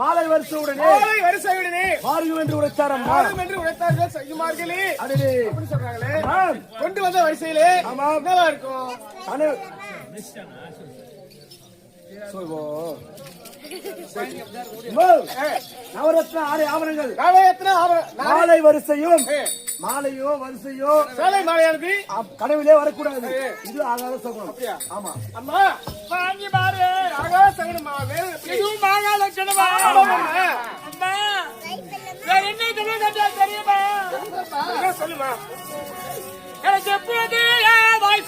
மாலை வரிசையுடனே மாலை வரிசையுடனே மாறும் என்று உரைத்தாரம் மாறும் என்று உரைத்தார்கள் செய்யுமார்களே சொல்றாங்களே கொண்டு வந்த வரிசையிலே ஆமா நல்லா இருக்கும் சொல்வோ நவரத்ன ஆறு ஆவணங்கள் நாளை வரிசையும் மாலையோ வரிசையோ சேலை மாலையானது? அப்- கனவிலே வரக்கூடாது. இது ஆகாத சகுனம். ஆமா. அம்மா வாங்கி பாரு. ஆகா சகனமா? வேற இதுவும் மாங்கா லட்சணமா. அம்மா. வேற என்ன சொல்லுங்க தெரியுமா? என்ன சொல்லுமா. எனக்கு எப்போது ஏதாய்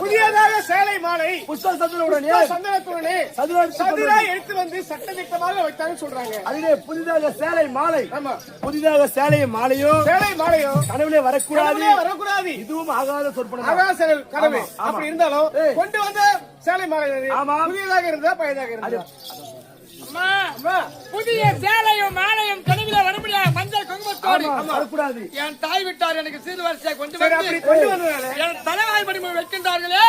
புதியதாக சேலை மாலை புஷ்ப சதுரவுடனே சந்தனத்துடனே சதுர எடுத்து வந்து சட்டதிட்டமாக வைத்தாங்கன்னு சொல்றாங்க. அதிலே புதிதாக சேலை மாலை. ஆமா. புதிதாக சேலையும் மாலையும் சேலை மாலையும் கனவிலே வரக்கூடாது. வரக்கூடாது. இதுவும் ஆகாத சொற்பனம் ஆகாசங்கள் கனவு. அப்படி இருந்தாலும். கொண்டு வந்த சேலை மாலை. புதியதாக இருந்தா பழையதாக இருந்தா. புதிய சேலையும் வரக்கூடாது என் தாய் விட்டார் எனக்கு சீர் வரிசையை கொண்டு வந்து கொண்டு வந்ததால என் தலைவாய் படிமை வைக்கின்றார்களே.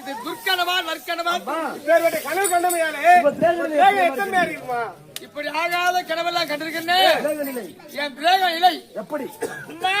இது துர்க்கனவா நற்கனவா? கனவு கண்டமையாலே எத்தனை பேர் இருக்குமா? இப்படி ஆகாத கனவெல்லாம் நிலை என் பிரேக இலை எப்படி? அம்மா